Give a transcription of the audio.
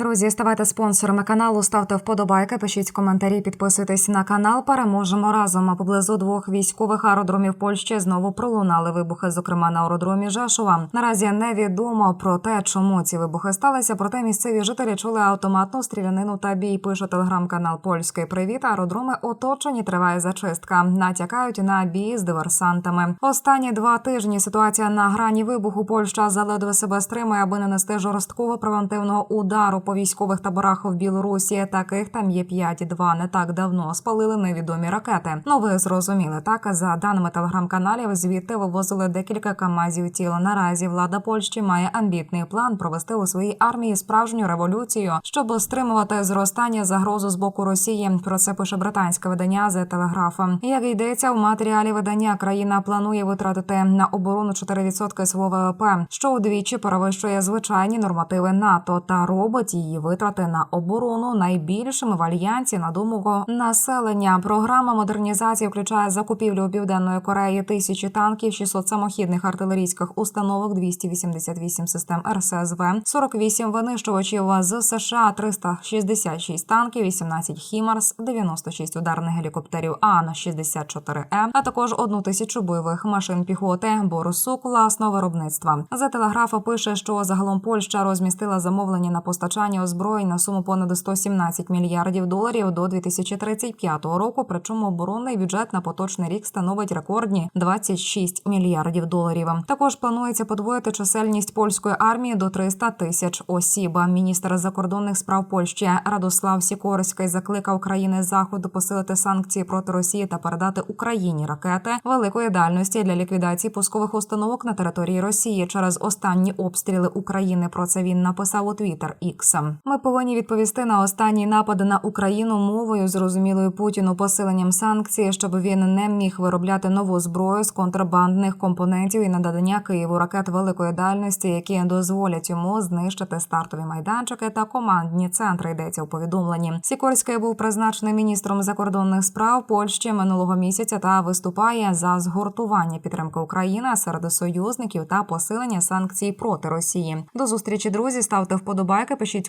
Друзі, ставайте спонсорами каналу, ставте вподобайки, пишіть коментарі, підписуйтесь на канал. Переможемо разом. А поблизу двох військових аеродромів Польщі знову пролунали вибухи, зокрема на аеродромі Жашова. Наразі невідомо про те, чому ці вибухи сталися. Проте місцеві жителі чули автоматну стрілянину та бій. Пише телеграм-канал Польський Привіт. Аеродроми оточені. Триває зачистка. Натякають на бій з диверсантами. Останні два тижні ситуація на грані вибуху. Польща заледве себе стримує, аби не нести жорсткого превентивного удару по військових таборах в Білорусі. Таких там є 5-2. Не так давно спалили невідомі ракети. Ну ви зрозуміли, так за даними телеграм-каналів, звідти вивозили декілька камазів тіл. Наразі влада Польщі має амбітний план провести у своїй армії справжню революцію, щоб стримувати зростання загрозу з боку Росії. Про це пише британське видання The Telegraph. Як йдеться в матеріалі видання, країна планує витратити на оборону 4% свого ВВП, що удвічі перевищує звичайні нормативи НАТО та робить її витрати на оборону найбільшими в альянсі на думку населення. Програма модернізації включає закупівлю південної Кореї тисячі танків, 600 самохідних артилерійських установок, 288 систем РСЗВ, 48 винищувачів з США, 366 танків, 18 Хімарс, 96 ударних гелікоптерів ан 64 м а також одну тисячу бойових машин піхоти Борусу класного виробництва. За телеграфа пише, що загалом Польща розмістила замовлення на постачання озброєнь на суму понад 117 мільярдів доларів до 2035 року. Причому оборонний бюджет на поточний рік становить рекордні 26 мільярдів доларів. Також планується подвоїти чисельність польської армії до 300 тисяч осіб. Міністр закордонних справ Польщі Радослав Сікорський закликав країни заходу посилити санкції проти Росії та передати Україні ракети великої дальності для ліквідації пускових установок на території Росії через останні обстріли України. Про це він написав у Twitter X. Ми повинні відповісти на останні напади на Україну мовою зрозумілою Путіну посиленням санкцій, щоб він не міг виробляти нову зброю з контрабандних компонентів і надання Києву ракет великої дальності, які дозволять йому знищити стартові майданчики та командні центри. Йдеться у повідомленні. Сікорський був призначений міністром закордонних справ Польщі минулого місяця та виступає за згуртування підтримки України серед союзників та посилення санкцій проти Росії. До зустрічі, друзі. Ставте вподобайки, пишіть